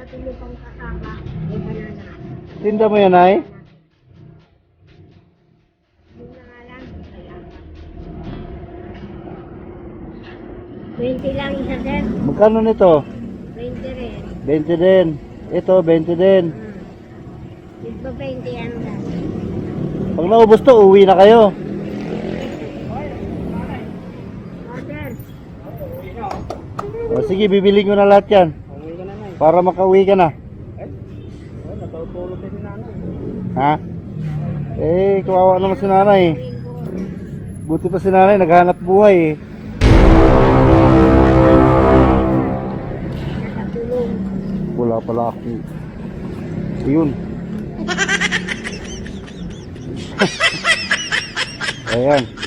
Nakatulog pang kasama. May banana. Tinda mo yan, ay? Yun na nga lang. Salamat. 20 lang isa sir. Magkano nito? 20 rin. 20 din. Ito, 20 din. Hmm. Ito 20 yan lang. Pag naubos to, uwi na kayo. Order. O, sige, bibili ko na lahat yan. Para makauwi ka na. Ha? Eh, kawawa naman si nanay. Buti pa si nanay, naghanap buhay eh. Wala pala ako. Ayun. Ayan.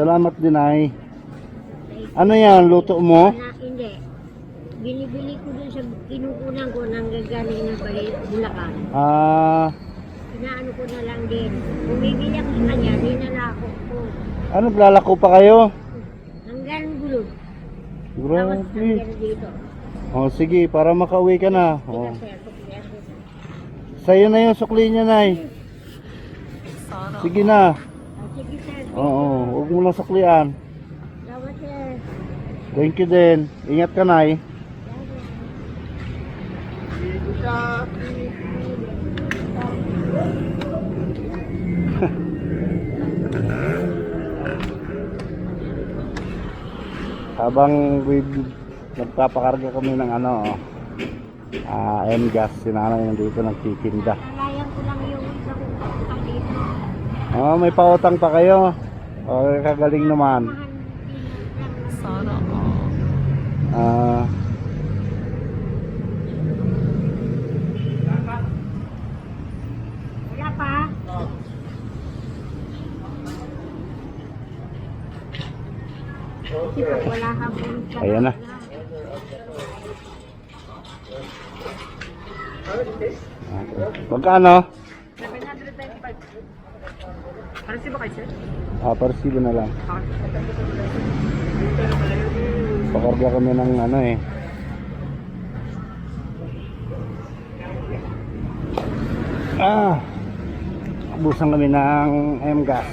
Salamat din ay. Ano yan, luto mo? Na, hindi. Bili-bili ko dun sa kinukunan ko nang gagaling ng bali, Bulacan. Ah, Inaano ko na lang din. Kung bibili ako sa kanya, ninalako ko. ano, lalako pa kayo? Hanggang gulog. Tapos Grabe. hanggang dito. Oh, sige, para makauwi ka na. Sige, Oh. sir. Sa'yo na yung sukli niya, Nay. Sige na. Ah, Sige. Oo, huwag mo lang suklian. Salamat, sir. Thank you din. Ingat ka, Nay. Habang nagpapakarga kami ng ano, ah, M-gas, si nanay nandito nagtitinda. Nalayan ko lang yung isa kong kapatang dito. Oh, may pautang pa kayo. Oh, kagaling naman. Sana. Ah, Wala pa. Wala ka po. Ayan na. magkano? 725. Para si ba kayo, sir? Ah, parsibo na lang. Pakarga kami ng ano eh. Ah, busan kami ng M-gas.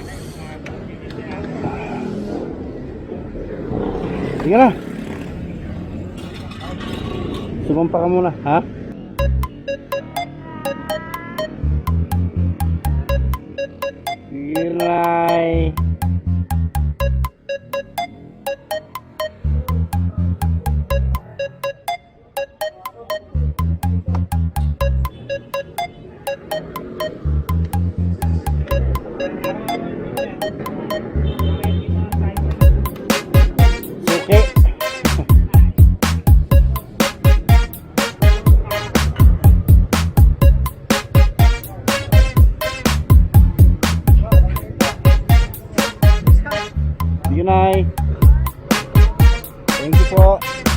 Sige na. Sumampa ka muna, ha? 拜。Thank